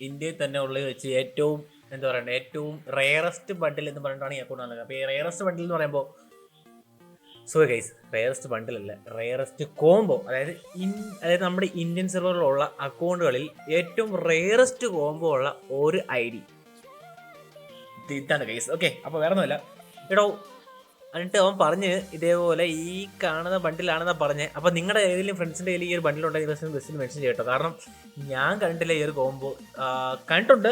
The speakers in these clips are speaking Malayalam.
ഇന്ത്യയിൽ തന്നെ ഉള്ള വെച്ച് ഏറ്റവും എന്താ പറയണ്ടേ ഏറ്റവും റയറസ്റ്റ് ബണ്ടിൽ എന്ന് പറഞ്ഞിട്ടാണ് ഈ അക്കൗണ്ട് അപ്പോൾ ഈ റെയറസ്റ്റ് ബണ്ടിൽ എന്ന് പറയുമ്പോൾ സോ ഗൈസ് റെയറസ്റ്റ് ബണ്ടിലല്ല റയറസ്റ്റ് കോംബോ അതായത് ഇൻ അതായത് നമ്മുടെ ഇന്ത്യൻ സെർവറിലുള്ള അക്കൗണ്ടുകളിൽ ഏറ്റവും റയറസ്റ്റ് കോംബോ ഉള്ള ഒരു ഐ ഡി. ഇതാണ് ഗൈസ് ഓക്കെ അപ്പോൾ വേറെ ഒന്നുമില്ല എടോ എന്നിട്ട് അവൻ പറഞ്ഞ് ഇതേപോലെ ഈ കാണുന്ന ബണ്ടിലാണെന്നാണ് പറഞ്ഞത് അപ്പോൾ നിങ്ങളുടെ ഏതെങ്കിലും ഫ്രണ്ട്സിന്റെ കയ്യിൽ ഈ ഒരു ബണ്ടിലുണ്ടെങ്കിൽ ബസ്സിന് ബസ്സിന് മെൻഷൻ ചെയ്യട്ടോ കാരണം ഞാൻ കണ്ടില്ല ഈ ഒരു കോംബോ കണ്ടിട്ടുണ്ട്.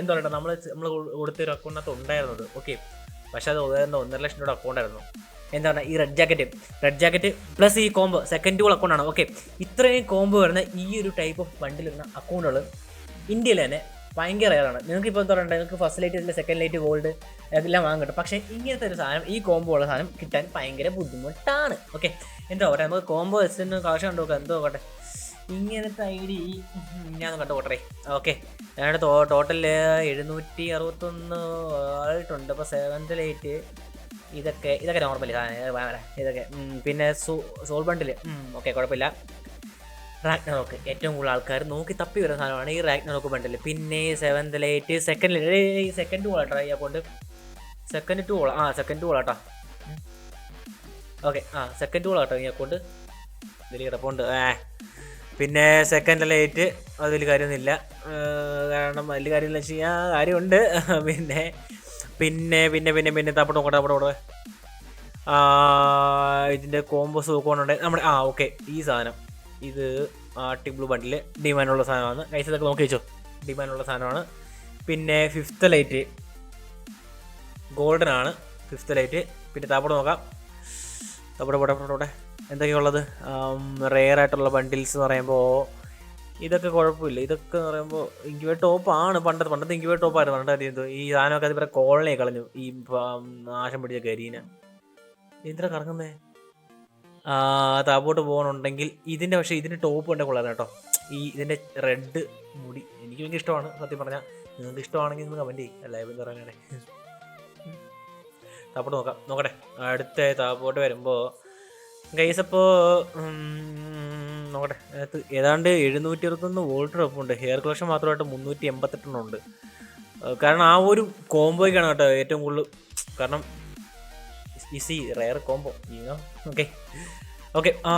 എന്താ പറയുക നമ്മൾ നമ്മൾ കൊടുത്ത ഒരു അക്കൗണ്ടിനകത്ത് ഉണ്ടായിരുന്നത്. ഓക്കെ പക്ഷേ അത് ഉദാഹരണം ഒന്നര ലക്ഷം രൂപ അക്കൗണ്ട് ആയിരുന്നു പറയുക ഈ red jacket red jacket plus ഈ കോംബോ സെക്കൻഡ് കൂൾ അക്കൗണ്ടാണ് ഓക്കെ ഇത്രയും കോംബോ വരുന്ന ഈ ഒരു ടൈപ്പ് ഓഫ് ബണ്ടിൽ വരുന്ന അക്കൗണ്ടുകൾ ഇന്ത്യയിൽ തന്നെ ഭയങ്കര റയറാണ് നിങ്ങൾക്ക് ഇപ്പോൾ എന്താ പറയുക നിങ്ങൾക്ക് ഫസ്റ്റ് ലൈറ്റ് ഇതിൽ സെക്കൻഡ് ലൈറ്റ് ഗോൾഡ് എല്ലാം വാങ്ങാൻ കിട്ടും. പക്ഷേ ഇങ്ങനത്തെ ഒരു സാധനം ഈ കോംബോ ഉള്ള സാധനം കിട്ടാൻ ഭയങ്കര ബുദ്ധിമുട്ടാണ്. ഓക്കെ എന്താ പറയുക നമുക്ക് കോംബോ എന്ന് കാശ് കണ്ടു നോക്കാം. എന്തോ നോക്കട്ടെ ഇങ്ങനത്തെ ഐ ഡി ഞാൻ കണ്ടു പോട്ടെ. ഓക്കെ ഞാനിവിടെ ടോട്ടൽ എഴുന്നൂറ്റി അറുപത്തൊന്ന് ആയിട്ടുണ്ട്. അപ്പോൾ സെവൻത്ത് ലൈറ്റ് ഇതൊക്കെ ഇതൊക്കെ നോർമലി സാധനം. ഇതൊക്കെ. പിന്നെ സോൾ ബണ്ടിൽ ഓക്കെ കുഴപ്പമില്ല. റാഗ്നറോക്ക് ഏറ്റവും കൂടുതൽ ആൾക്കാർ നോക്കി തപ്പി വരുന്ന സാധനമാണ് ഈ റാഗ്നറോക്ക് ബണ്ടിൽ പിന്നെ സെവൻത്ത് ലൈറ്റ് സെക്കൻഡ് ഈ സെക്കൻഡ് ടൂൾ ആട്ടോ ഈ സെക്കൻഡ് ടു ആ സെക്കൻഡ് ടൂൾ ആട്ടോ. ഓക്കെ ആ സെക്കൻഡ് ടൂൾ ആട്ടോ ഈ അക്കൗണ്ട് ഇതിൽ കിടപ്പുണ്ട്. ഏ പിന്നെ സെക്കൻഡ് ലൈറ്റ് അത് വലിയ കാര്യമൊന്നുമില്ല. കാരണം വലിയ കാര്യമില്ല വെച്ച് കഴിഞ്ഞാൽ കാര്യമുണ്ട്. പിന്നെ പിന്നെ പിന്നെ പിന്നെ പിന്നെ തപ്പട നോക്കട്ടെ തപ്പട നോക്കട്ടെ ഇതിന്റെ കോംബോസ് നോക്കുകയാണുണ്ട് നമ്മുടെ ആ ഓക്കെ ഈ സാധനം. ഇത് ആർട്ടിക് ബ്ലൂ ബണ്ടിൽ ഡിമാൻഡുള്ള സാധനമാണ്. കൈസ് ഇതൊക്കെ നോക്കി വെച്ചോ. ഡിമാൻഡുള്ള സാധനമാണ്. പിന്നെ ഫിഫ്ത്ത് ലൈറ്റ് ഗോൾഡൻ ആണ് ഫിഫ്ത്ത് ലൈറ്റ് പിന്നെ താപ്പോടെ നോക്കാം. താപ്പോടെ പോടെ പോടെ എന്തൊക്കെയുള്ളത്? റെയർ ആയിട്ടുള്ള ബണ്ടിൽസ് എന്ന് പറയുമ്പോൾ ഇതൊക്കെ കുഴപ്പമില്ല. ഇതൊക്കെ എന്ന് പറയുമ്പോൾ ടോപ്പ് ടോപ്പാണ് പണ്ടത്തെ പണ്ടത്തെ ടോപ്പ് ടോപ്പായിരുന്നു പണ്ടത്തെ എന്തോ ഈ സാധനമൊക്കെ അതിപ്പോൾ കോളനെ കളഞ്ഞു. ഈ നാശം പിടിച്ച കരീന എന്തിനാ കറങ്ങുന്നേ? ആ പോകണമെന്നുണ്ടെങ്കിൽ ഇതിന്റെ പക്ഷേ ഇതിന്റെ ടോപ്പ് കണ്ട കൊള്ളാം കേട്ടോ. ഈ ഇതിന്റെ റെഡ് മുടി എനിക്ക് ഭയങ്കര ഇഷ്ടമാണ് സത്യം പറഞ്ഞാൽ നിങ്ങൾക്ക് ഇഷ്ടമാണെങ്കിൽ നിങ്ങൾ കമന്റ് ചെയ്യും എന്താ പറയുക താപ്പോട്ട് നോക്കാം നോക്കട്ടെ. അടുത്ത താപ്പോട്ട് വരുമ്പോൾ ഗൈസ് അപ്പോൾ നോക്കട്ടെ. അതിനകത്ത് ഏതാണ്ട് എഴുന്നൂറ്റി അറുപത്തൊന്ന് വോൾട്ട് ഉണ്ട് ഹെയർ കളക്ഷൻ മാത്രമായിട്ട് മുന്നൂറ്റി എൺപത്തെട്ടെണ്ണം ഉണ്ട് കാരണം ആ ഒരു കോംബോയ്ക്കാണ് കേട്ടോ ഏറ്റവും കൂടുതൽ കാരണം easy rare combo you know okay okay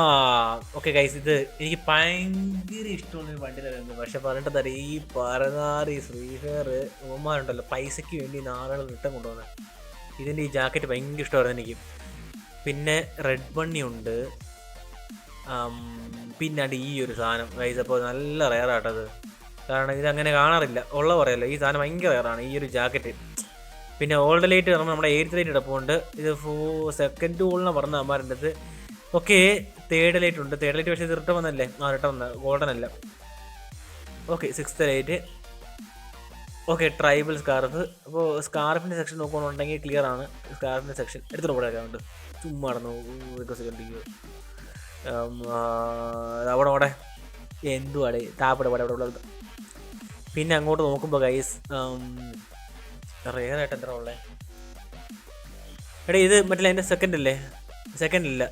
okay guys ഇത് എനിക്ക് ഭയങ്കര ഇഷ്ടമുള്ള ഒരു വണ്ടിയിലായിരുന്നു പക്ഷെ പറഞ്ഞിട്ട് തരാം ഈ പരനാറി ഫ്രീ ഫയർ ഉമ്മമാരുണ്ടല്ലോ പൈസയ്ക്ക് വേണ്ടി നാളുകൾ റിട്ടേൺ കൊണ്ടുവന്നത് ഇതിന്റെ ഈ ജാക്കറ്റ് ഭയങ്കര ഇഷ്ടമായിരുന്നു എനിക്ക്. പിന്നെ റെഡ് ബണ്ണി ഉണ്ട്. ആം, പിന്നാണ്ട് ഈ ഒരു സാധനം. ഗൈസ് അപ്പോൾ നല്ല റയറാട്ടത് കാരണം ഇത് അങ്ങനെ കാണാറില്ല. ഉള്ള പറയല്ലോ ഈ സാധനം ഭയങ്കര റയറാണ് ഈ ഒരു ജാക്കറ്റ്. പിന്നെ ഓൾഡ് ലൈറ്റ് പറയുമ്പോൾ നമ്മുടെ എയ്ത്ത് ലൈറ്റ് കിടപ്പുണ്ട് ഇത് ഫോ സെക്കൻഡ് ഗോളിനാണ് പറഞ്ഞ അമ്മാരുണ്ടത് ഓക്കെ തേർഡ് ലൈറ്റ് ഉണ്ട്. തേർഡ് ലൈറ്റ് പക്ഷേ ഇത് റിട്ടേൺ വന്നല്ലേ ആ റിട്ടേൺ വന്ന ഗോൾഡൻ അല്ല. Okay sixth light okay tribal scarf അപ്പോൾ സ്കാർഫിന്റെ സെക്ഷൻ നോക്കുകയാണെന്നുണ്ടെങ്കിൽ ക്ലിയർ ആണ്. സ്കാർഫിന്റെ സെക്ഷൻ എടുത്തിട്ട് കൂടെ ഉണ്ട് ചുമ്മാ നടന്നു. അവിടെ അവിടെ എന്തുവാടേ? താപ്പടെ പിന്നെ അങ്ങോട്ട് നോക്കുമ്പോൾ ഗൈസ് റെയറായിട്ട് എത്ര ഉള്ളത് എടാ ഇത് മറ്റേ എന്റെ സെക്കൻഡ് അല്ലേ സെക്കൻഡ് ഇല്ല.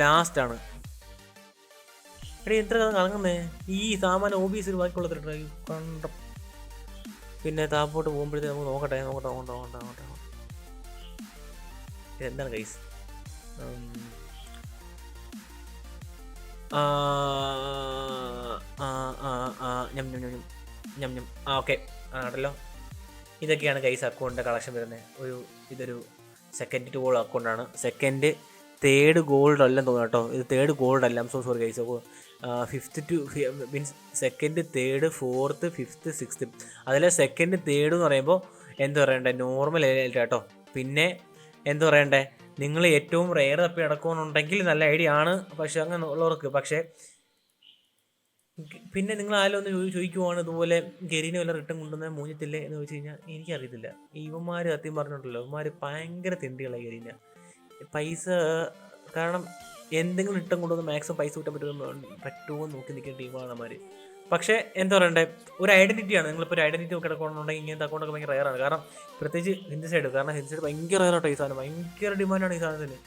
ലാസ്റ്റ് ആണ്. എടാ എത്ര കറങ്ങുന്നേ. ഈ സാമാനം ഓബീസിൽ ബാക്കിയുള്ള ഡ്രൈവ് കണ്ട പിന്നെ താപ്പോട്ട് പോകുമ്പോഴത്തേക്ക് നമുക്ക് നോക്കട്ടെ. നോക്കട്ടെ നോക്കട്ടെ നോക്കട്ടെ നോക്കട്ടെ എന്താണ് കൈസ് ഞം ഞം ഞം. ഞം ഞം ആ ഓക്കെ ആണല്ലോ ഇതൊക്കെയാണ് ഗൈസ് അക്കൗണ്ടിന്റെ കളക്ഷൻ വരുന്നത് ഒരു ഇതൊരു സെക്കൻഡ് ടു ഗോൾ അക്കൗണ്ടാണ് സെക്കൻഡ് തേർഡ് ഗോൾഡ് അല്ലെന്ന് തോന്നുന്നു കേട്ടോ. ഇത് തേർഡ് ഗോൾഡ് അല്ല. സോ സോറി ഗൈസ് അപ്പോൾ fifth to means second third fourth fifth sixth അതിലെ സെക്കൻഡ് തേർഡ് എന്ന് പറയുമ്പോൾ എന്താ പറയണ്ടേ? നോർമൽ കേട്ടോ. പിന്നെ എന്താ പറയണ്ടേ? നിങ്ങൾ ഏറ്റവും റെയർ തപ്പി നടക്കുമെന്നുണ്ടെങ്കിൽ നല്ല ഐഡിയ ആണ്. പക്ഷേ അങ്ങനെ ഉള്ളവർക്ക് പക്ഷേ പിന്നെ നിങ്ങൾ ആരും ഒന്ന് ചോദി- ചോദിക്കുവാണ് ഇതുപോലെ ഗരീനെ വല്ല റിട്ടേൺ കൊണ്ടുവന്നാൽ മൂഞ്ഞത്തില്ലേ എന്ന് ചോദിച്ചു കഴിഞ്ഞാൽ എനിക്കറിയത്തില്ല. ഇവന്മാർ സത്യം പറഞ്ഞിട്ടുണ്ടല്ലോ ഇവന്മാർ ഭയങ്കര തെണ്ടികളായി ഗരീന. പൈസ കാരണം എന്തെങ്കിലും റിട്ടേൺ കൊണ്ടുവന്ന് മാക്സിമം പൈസ കിട്ടാൻ പറ്റുമോ പറ്റുമോ നോക്കി നിൽക്കുന്ന ടീമാണ് അവന്മാർ പക്ഷേ എന്താ പറയണ്ടേ ഒരു ഐഡന്റിറ്റിയാണ് നിങ്ങളിപ്പോൾ ഒരു ഐഡന്റിറ്റി ഒക്കെ കിടക്കണമെന്നുണ്ടെങ്കിൽ ഇങ്ങനത്തെ അക്കൗണ്ടൊക്കെ ഭയങ്കര റയറാണ് കാരണം പ്രത്യേകിച്ച് ഹിന്ദി സൈഡ് കാരണം ഹിന്ദി സൈഡ് ഭയങ്കര റയറാട്ടോ ഈ സാധനം. ഭയങ്കര ഡിമാൻഡാണ് ഈ സാധനത്തിന്.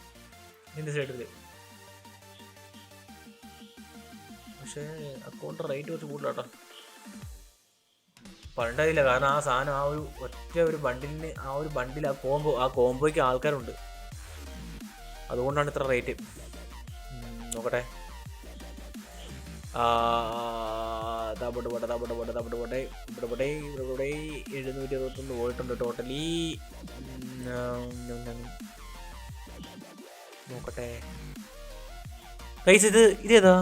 ഹിന്ദി സൈഡിൽ പക്ഷേ അക്കൗണ്ട് റേറ്റ് കുറച്ച് കൂടുതലാട്ടോ. പണ്ടായില്ല കാരണം ആ സാധനം ആ ഒരു ഒറ്റ ഒരു ബണ്ടിലിന് ആ ഒരു ബണ്ടിൽ ആ കോംബോ ആ കോംബോയ്ക്ക് ആൾക്കാരുണ്ട്. അതുകൊണ്ടാണ് ഇത്ര റേറ്റ് നോക്കട്ടെ. ആ, പോട്ടെ തപട്ട് പോട്ടെ തപട്ട് പോട്ടെ ഇവിടെ, പോട്ടെ ഇവിടെ പോട്ടെ. എഴുന്നൂറ്റി അറുപത്തൊന്ന് പോയിട്ടുണ്ട് ടോട്ടലി നോക്കട്ടെ. ഇത് ഇതേതാ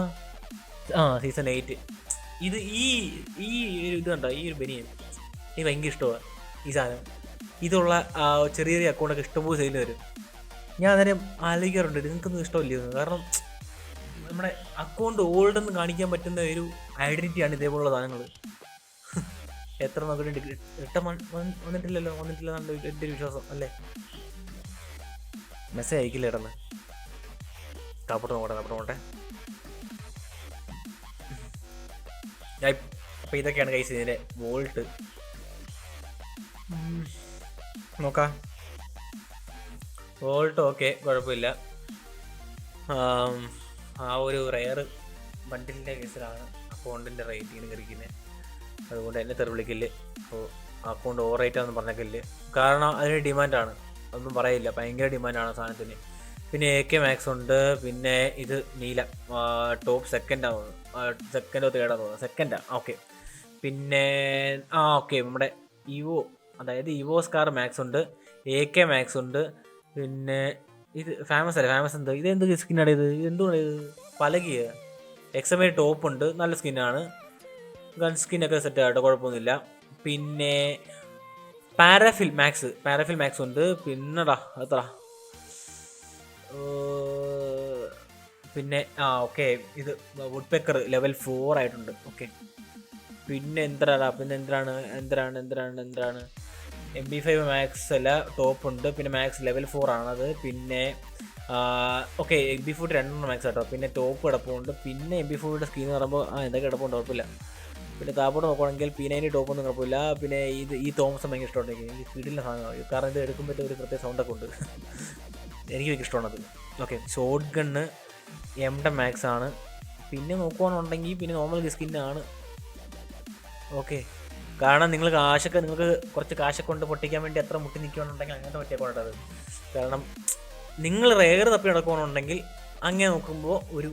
ആ സീസൺ എയ്റ്റ് ഇത് ഈ ഈ ഇത് കണ്ടോ? ഈ ഒരു ബനിയൻ. എനിക്ക് ഭയങ്കര ഇഷ്ടമാണ് ഈ സാധനം. ഇതുള്ള ചെറിയ ചെറിയ അക്കൗണ്ടൊക്കെ ഇഷ്ടംപോലെ സെയിൽ വരും. ഞാൻ അന്നേരം ആലോചിക്കാറുണ്ട് നിങ്ങൾക്കൊന്നും ഇഷ്ടമില്ല കാരണം നമ്മുടെ അക്കൗണ്ട് ഓൾഡ് എന്ന് കാണിക്കാൻ പറ്റുന്ന ഒരു ഐഡന്റിറ്റിയാണ് ഇതേപോലുള്ള സാധനങ്ങൾ. എത്ര നോക്കിയിട്ട് റിട്ടേൺ വന്നിട്ടില്ലല്ലോ? വന്നിട്ടില്ല എന്നാണ് എന്റെ വിശ്വാസം അല്ലേ? മെസ്സേജ് അയക്കില്ല ഇടന്ന്? കാപ്പോട്ട് നോക്കട്ടെ കാപ്പോട്ട് നോക്കട്ടെ ഞാൻ ഇതൊക്കെയാണ് കൈസ് ഇതിന്റെ വോൾട്ട്. നോക്കാം. വോൾട്ട് ഓക്കെ കുഴപ്പമില്ല. ആ ഒരു റെയർ ബണ്ടിലിന്റെ കേസിലാണ് അക്കൗണ്ടിന്റെ റേറ്റിങ്ങിന് കറിക്കുന്നത് അതുകൊണ്ട് എന്നെ തെറി വിളിക്കില്ല. അപ്പോൾ അക്കൗണ്ട് ഓവർ റേറ്റ് ആണെന്ന് പറഞ്ഞേക്കില്ല. കാരണം അതിന് ഡിമാൻഡാണ് ഒന്നും പറയില്ല. ഭയങ്കര ഡിമാൻഡാണ് സാധനത്തിന്. പിന്നെ എ കെ മാക്സ് ഉണ്ട്. പിന്നെ ഇത് നീല. ടോപ്പ് സെക്കൻഡ് ആവുന്നു. സെക്കൻഡോ തേർഡോ തോന്നുന്നു സെക്കൻഡാ ഓക്കെ പിന്നെ ആ ഓക്കെ നമ്മുടെ ഇവോ അതായത് ഇവോ സ്കാർ മാക്സ് ഉണ്ട്. എ കെ മാക്സ് ഉണ്ട്. പിന്നെ ഇത് ഫേമസ് അല്ലേ? ഫേമസ് എന്ത്? ഇത് എന്ത് സ്കിന്നാണ് ഇത്? എന്തുകൊണ്ട് ഇത്? പലകിയ. എക്സമേ ടോപ്പ് ഉണ്ട്. നല്ല സ്കിന്നാണ് ഗൺ സ്കിന്നൊക്കെ സെറ്റ് ആയിട്ട് കുഴപ്പമൊന്നുമില്ല. പിന്നെ പാരഫിൽ മാക്സ് പാരഫിൽ മാക്സ് ഉണ്ട്. പിന്നെടാ എത്ര പിന്നെ ആ ഓക്കെ ഇത് വുഡ് പെക്കർ ലെവൽ ഫോർ ആയിട്ടുണ്ട്. ഓക്കെ പിന്നെ എന്തരാടാ പിന്നെ എന്തിനാണ്? എന്തിനാണ്? എന്തിനാണ്? എന്തിനാണ്? എം ബി ഫൈവ് മാക്സ് അല്ല ടോപ്പ് ഉണ്ട്. പിന്നെ മാക്സ് ലെവൽ ഫോർ ആണത്. പിന്നെ ഓക്കെ എം ബി ഫോർട്ടി രണ്ടെണ്ണം മാക്സ് കേട്ടോ പിന്നെ ടോപ്പ് കിടപ്പുണ്ട്. പിന്നെ എം ബി ഫോർട്ടിയുടെ സ്ക്രീൻ എന്ന് പറയുമ്പോൾ ആ എന്തൊക്കെ കിടപ്പുണ്ട് കുഴപ്പമില്ല. പിന്നെ താപ്പോട്ട് നോക്കുകയാണെങ്കിൽ പിന്നെ നൈന്റി ടോപ്പ് ഒന്നും കുഴപ്പമില്ല പിന്നെ ഇത് ഈ തോമസ് ഭയങ്കര ഇഷ്ടമുണ്ട് എനിക്ക് സ്പീഡിലെ സാധനമാണ് കാരണം ഇത് എടുക്കുമ്പോഴത്തെ ഒരു പ്രത്യേക സൗണ്ടൊക്കെ ഉണ്ട്. എനിക്ക് ഭയങ്കര ഇഷ്ടമാണത്. ഓക്കെ ഷോർട്ട് ഗണ്ണ് എംടെ മാക്സ് ആണ്. പിന്നെ നോക്കുകയാണെന്നുണ്ടെങ്കിൽ പിന്നെ നോർമൽ സ്കിന്നാണ് ഓക്കെ കാരണം നിങ്ങൾ കാശൊക്കെ നിങ്ങൾക്ക് കുറച്ച് കാശൊക്കെ കൊണ്ട് പൊട്ടിക്കാൻ വേണ്ടി എത്ര മുട്ടി നിൽക്കുകയാണെന്നുണ്ടെങ്കിൽ അങ്ങനത്തെ പറ്റിയ കൊണ്ടത് കാരണം നിങ്ങൾ റെയർ തപ്പി നടക്കുകയാണെന്നുണ്ടെങ്കിൽ അങ്ങനെ നോക്കുമ്പോൾ ഒരു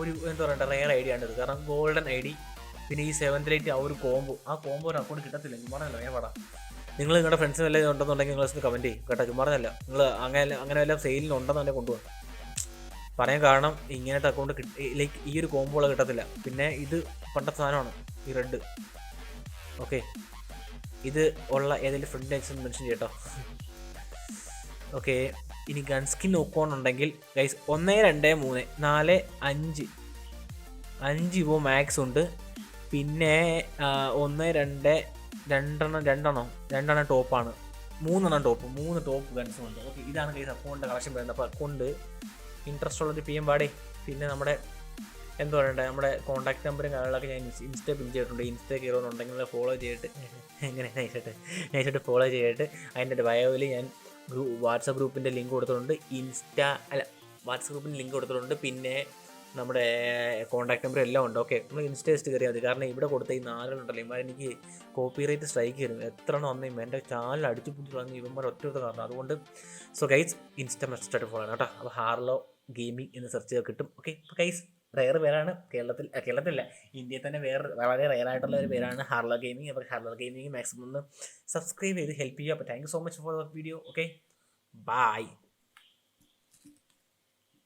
ഒരു എന്താ പറയണ്ട റെയർ ഐഡിയ ആണ് ഇത്. കാരണം ഗോൾഡൻ ഐ ഡി പിന്നെ ഈ സെവൻത് ലൈറ്റ് ആ ഒരു കോംബോ ആ കോംബോ ഒരു അക്കൗണ്ട് കിട്ടത്തില്ല. ചുമ്മാറല്ല ഞാൻ പാടാം നിങ്ങൾ നിങ്ങളുടെ ഫ്രണ്ട്സ് വല്ലതും ഉണ്ടെന്നുണ്ടെങ്കിൽ നിങ്ങൾ കമന്റ് ചെയ്യും. കേട്ടോ ചുമ്മാറല്ല നിങ്ങൾ അങ്ങനെ അങ്ങനെ വല്ല സെയിലിൽ ഉണ്ടെന്ന് തന്നെ കൊണ്ടുപോകാം പറയാൻ കാരണം ഇങ്ങനത്തെ അക്കൗണ്ട് കിട്ടി ലൈക്ക് ഈ ഒരു കോമ്പോള കിട്ടത്തില്ല. പിന്നെ ഇത് പണ്ടത്തെ സാധനമാണ് ഈ റെഡ് ഓക്കെ ഇത് ഉള്ള ഏതെങ്കിലും ഫ്രണ്ട് അയച്ചു മെൻഷൻ ചെയ്യട്ടോ. ഓക്കെ ഇനി ഗൺ സ്കിൻ നോക്കുകയാണെന്നുണ്ടെങ്കിൽ ഗൈസ് ഒന്ന് രണ്ട് മൂന്ന് നാല് അഞ്ച്. അഞ്ച് ഇവോ മാക്സ് ഉണ്ട്. പിന്നെ ഒന്ന് രണ്ട് രണ്ടെണ്ണം രണ്ടെണ്ണം രണ്ടെണ്ണം ടോപ്പാണ് മൂന്നെണ്ണം ടോപ്പ് മൂന്ന് ടോപ്പ് ഗൺസും ഉണ്ട്. ഓക്കെ ഇതാണ് ഗൈസ് അക്കൗണ്ടിന്റെ കളക്ഷൻ വരുന്നത് അപ്പോൾ അക്കൗണ്ട് ഇൻട്രസ്റ്റ് ഉള്ളൊരു പി എം വാടി പിന്നെ നമ്മുടെ എന്താ പറയണ്ടേ? നമ്മുടെ കോൺടാക്ട് നമ്പറും കാര്യങ്ങളൊക്കെ ഞാൻ ഇൻസ്റ്റ പിൻ ചെയ്തിട്ടുണ്ട്. ഇൻസ്റ്റ കയറുന്നുണ്ടെങ്കിൽ ഫോളോ ചെയ്തിട്ട് എങ്ങനെ നൈസായിട്ട് നൈസായിട്ട് ഫോളോ ചെയ്തിട്ട് അതിന്റെ ബയോയിൽ ഞാൻ വാട്സപ്പ് ഗ്രൂപ്പിന്റെ ലിങ്ക് കൊടുത്തിട്ടുണ്ട്. ഇൻസ്റ്റ അല്ല വാട്സപ്പ് ഗ്രൂപ്പിന്റെ ലിങ്ക് കൊടുത്തിട്ടുണ്ട്. പിന്നെ നമ്മുടെ കോൺടാക്ട് നമ്പർ എല്ലാം ഉണ്ട്. ഓക്കെ നമ്മൾ ഇൻസ്റ്റേസ്റ്റ് കയറിയാൽ മതി. കാരണം ഇവിടെ കൊടുത്ത ഈ നാലെണ്ണുണ്ടല്ലോ ഇവന്മാർ എനിക്ക് കോപ്പി റേറ്റ് സ്ട്രൈക്ക് തരും. എത്ര എണ്ണം വന്നു എന്റെ ചാനൽ അടിച്ചു പിടിച്ച് വന്ന് ഇവന്മാർ ഒറ്റ കാരണം. അതുകൊണ്ട് സോ ഗൈസ് ഇൻസ്റ്റ മെസ്റ്റായിട്ട് ഫോളോ ആണ് കേട്ടോ. അപ്പോൾ ഹാർലോ ഗെയിമിംഗ് എന്ന് സെർച്ച് ചെയ്താൽ കിട്ടും. ഓക്കെ അപ്പോൾ ഗൈസ് റയർ പേരാണ്. കേരളത്തിൽ കേരളത്തിലല്ല. ഇന്ത്യയിൽ തന്നെ വേറെ വളരെ റയർ ആയിട്ടുള്ള ഒരു പേരാണ് ഹാർലോ ഗെയിമിംഗ് അപ്പോൾ ഹാർലോ ഗെയിമിംഗ് മാക്സിമം ഒന്ന് സബ്സ്ക്രൈബ് ചെയ്ത് ഹെൽപ്പ് ചെയ്യുക. അപ്പോൾ thank you so much for the video okay bye